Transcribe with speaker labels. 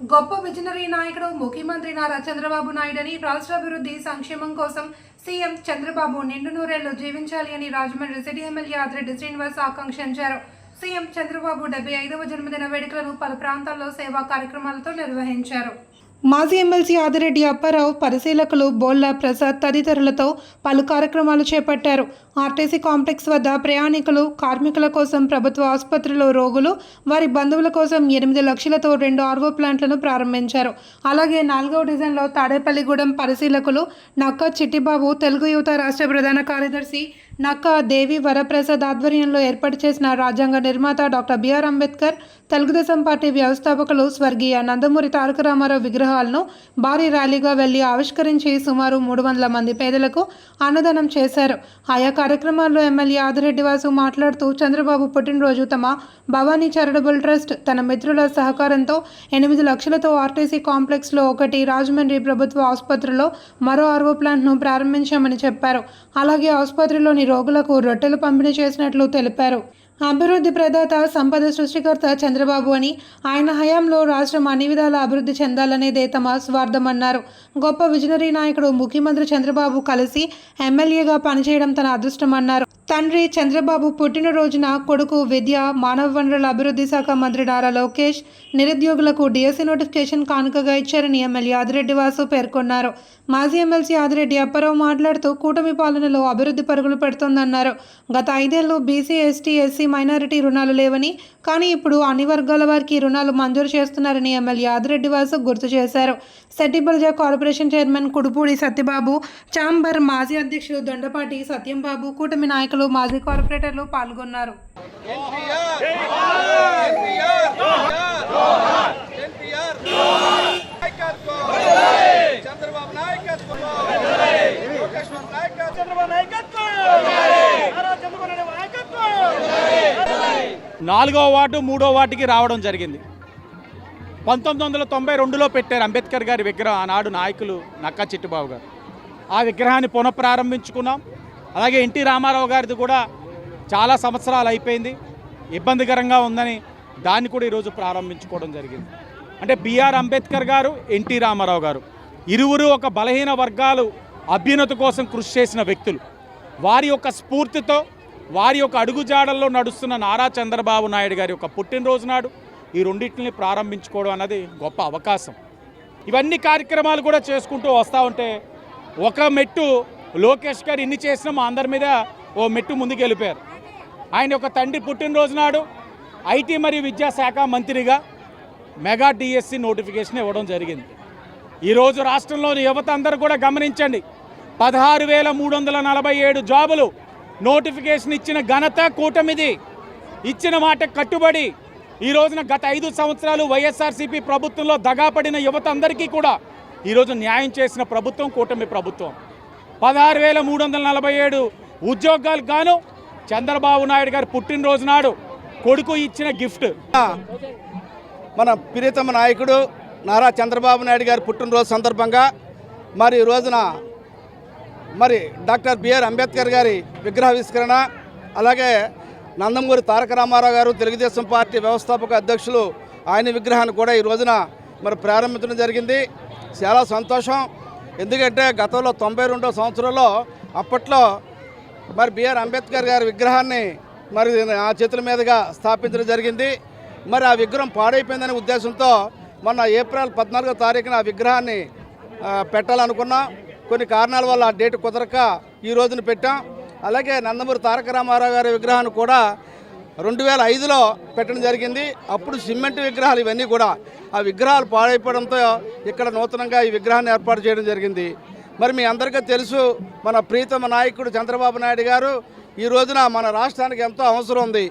Speaker 1: గొప్ప విజనరీ నాయకుడు ముఖ్యమంత్రి నారా చంద్రబాబు నాయుడని రాష్ట్రాభివృద్ధి సంక్షేమం కోసం సీఎం చంద్రబాబు నిండు నూరేళ్ళు జీవించాలి అని రాజమండ్రి సిటీ ఎమ్మెల్యే ఆదిరెడ్డి శ్రీనివాస్ ఆకాంక్షించారు. సీఎం చంద్రబాబు డెబ్బై ఐదవ జన్మదిన వేడుకలను పలు ప్రాంతాల్లో సేవా కార్యక్రమాలతో నిర్వహించారు. మాజీ ఎమ్మెల్సీ ఆదిరెడ్డి అప్పారావు పరిశీలకులు బోల్లా ప్రసాద్ తదితరులతో పలు కార్యక్రమాలు చేపట్టారు. ఆర్టీసీ కాంప్లెక్స్ వద్ద ప్రయాణికులు కార్మికుల కోసం ప్రభుత్వ ఆసుపత్రిలో రోగులు వారి బంధువుల కోసం ఎనిమిది లక్షలతో రెండు ఆర్వో ప్లాంట్లను ప్రారంభించారు. అలాగే నాలుగవ డిజైన్లో తాడేపల్లిగూడెం పరిశీలకులు నక్క చిట్టిబాబు తెలుగు యువత రాష్ట్ర ప్రధాన కార్యదర్శి నక్క దేవి వరప్రసాద్ ఆధ్వర్యంలో ఏర్పాటు చేసిన రాజ్యాంగ నిర్మాత doctor B R Ambedkar Telugu Desam party వ్యవస్థాపకులు స్వర్గీయ నందమూరి తారక రామారావు విగ్రహాలను భారీ ర్యాలీగా వెళ్ళి ఆవిష్కరించి సుమారు మూడు వందల మంది పేదలకు అన్నదానం చేశారు. ఆయా కార్యక్రమాల్లో ఎమ్మెల్యే ఆదిరెడ్డి వాసు మాట్లాడుతూ చంద్రబాబు పుట్టినరోజు తమ భవానీ చారిటబుల్ ట్రస్ట్ తన మిత్రుల సహకారంతో ఎనిమిది లక్షలతో ఆర్టీసీ కాంప్లెక్స్లో ఒకటి రాజమండ్రి ప్రభుత్వ ఆసుపత్రిలో మరో ఆర్వో ప్లాంట్ను ప్రారంభించామని చెప్పారు. అలాగే ఆసుపత్రిలోని రోగులకు రొట్టెలు పంపిణీ చేసినట్లు తెలిపారు. అభివృద్ధి ప్రదాత సంపద సృష్టికర్త చంద్రబాబు అని ఆయన హయాంలో రాష్ట్రం అన్ని విధాల అభివృద్ధి చెందాలనేదే తమ స్వార్థమన్నారు. గొప్ప విజనరీ నాయకుడు ముఖ్యమంత్రి చంద్రబాబు కలిసి ఎమ్మెల్యేగా పనిచేయడం తన అదృష్టమన్నారు. తండ్రి చంద్రబాబు పుట్టినరోజున కొడుకు విద్య మానవ వనరుల అభివృద్ధి శాఖ మంత్రి నారా లోకేష్ నిరుద్యోగులకు డిఎస్సీ నోటిఫికేషన్ కానుకగా ఇచ్చారని ఎమ్మెల్యే ఆదిరెడ్డి వాసు పేర్కొన్నారు. మాజీ ఎమ్మెల్సీ ఆదిరెడ్డి అప్పారావు మాట్లాడుతూ కూటమి పాలనలో అభివృద్ధి పరుగులు పెడుతోందన్నారు. గత ఐదేళ్ళు బీసీ ఎస్టీ ఎస్సీ మైనారిటీ రుణాలు లేవని కానీ ఇప్పుడు అన్ని వర్గాల వారికి రుణాలు మంజూరు చేస్తున్నారని ఎమ్మెల్యే ఆదిరెడ్డి వాసు గుర్తు చేశారు. Settibalija corporation chairman Kudupudi Satyababu chamber మాజీ అధ్యక్షుడు దొండపాటి సత్యంబాబు కూటమి నాయకులు మాజీ కార్పొరేటర్లు పాల్గొన్నారు.
Speaker 2: చంద్రబాబు నాయకత్వం చంద్రబాబు నాయకత్వం
Speaker 3: నాలుగో వార్డు మూడో వార్డుకి రావడం జరిగింది. పంతొమ్మిది వందల తొంభై రెండులో పెట్టారు అంబేద్కర్ గారి విగ్రహం ఆనాడు నాయకులు నక్కా చిట్టుబాబు గారు. ఆ విగ్రహాన్ని పునఃప్రారంభించుకున్నాం. అలాగే ఎన్టీ రామారావు గారిది కూడా చాలా సంవత్సరాలు అయిపోయింది. ఇబ్బందికరంగా ఉందని దాన్ని కూడా ఈరోజు ప్రారంభించుకోవడం జరిగింది. అంటే బిఆర్ అంబేద్కర్ గారు ఎన్టీ రామారావు గారు ఇరువురు ఒక బలహీన వర్గాలు అభ్యున్నతి కోసం కృషి చేసిన వ్యక్తులు. వారి యొక్క స్ఫూర్తితో వారి యొక్క అడుగుజాడల్లో నడుస్తున్న నారా చంద్రబాబు నాయుడు గారి యొక్క పుట్టినరోజు నాడు ఈ రెండింటిని ప్రారంభించుకోవడం అన్నది గొప్ప అవకాశం. ఇవన్నీ కార్యక్రమాలు కూడా చేసుకుంటూ వస్తూ ఉంటే ఒక మెట్టు లోకేష్ గారు ఇన్ని చేసినా మా అందరి మీద ఓ మెట్టు ముందుకు వెళ్ళిపోయారు ఆయన యొక్క తండ్రి పుట్టినరోజు నాడు ఐటీ మరియు విద్యాశాఖ మంత్రిగా మెగా డిఎస్సి నోటిఫికేషన్ ఇవ్వడం జరిగింది. ఈరోజు రాష్ట్రంలోని యువత అందరూ కూడా గమనించండి. పదహారు వేల మూడు వందల నలభై ఏడు జాబులు నోటిఫికేషన్ ఇచ్చిన ఘనత కూటమిది. ఇచ్చిన మాట కట్టుబడి ఈ రోజున గత ఐదు సంవత్సరాలు వైఎస్ఆర్సీపీ ప్రభుత్వంలో దగాపడిన యువత అందరికీ కూడా ఈరోజు న్యాయం చేసిన ప్రభుత్వం కూటమి ప్రభుత్వం. పదహారు వేల మూడు వందల నలభై ఏడు ఉద్యోగాలకు గాను చంద్రబాబు నాయుడు గారు పుట్టినరోజు నాడు కొడుకు ఇచ్చిన గిఫ్ట్.
Speaker 2: మన ప్రియతమ నాయకుడు నారా చంద్రబాబు నాయుడు గారి పుట్టినరోజు సందర్భంగా మరి ఈ రోజున మరి డాక్టర్ బిఆర్ అంబేద్కర్ గారి విగ్రహావిష్కరణ అలాగే నందమూరి తారక రామారావు గారు తెలుగుదేశం పార్టీ వ్యవస్థాపక అధ్యక్షులు ఆయన విగ్రహాన్ని కూడా ఈ రోజున మరి ప్రారంభించడం జరిగింది. చాలా సంతోషం. ఎందుకంటే గతంలో తొంభై రెండో సంవత్సరంలో అప్పట్లో మరి బిఆర్ అంబేద్కర్ గారి విగ్రహాన్ని మరి ఆ చేతుల మీదుగా స్థాపించడం జరిగింది. మరి ఆ విగ్రహం పాడైపోయిందనే ఉద్దేశంతో మొన్న ఏప్రిల్ పద్నాలుగో తారీఖున ఆ విగ్రహాన్ని పెట్టాలనుకున్నాం. కొన్ని కారణాల వల్ల ఆ డేట్ కుదరక ఈ రోజున పెట్టాం. అలాగే నందమూరి తారక రామారావు గారి విగ్రహాన్ని కూడా రెండు వేల ఐదులో పెట్టడం జరిగింది. అప్పుడు సిమెంట్ విగ్రహాలు ఇవన్నీ కూడా ఆ విగ్రహాలు పాడైపోవడంతో ఇక్కడ నూతనంగా ఈ విగ్రహాన్ని ఏర్పాటు చేయడం జరిగింది. మరి మీ అందరికీ తెలుసు మన ప్రీతమ నాయకుడు చంద్రబాబు నాయుడు గారు ఈ రోజున మన రాష్ట్రానికి ఎంతో అవసరం ఉంది.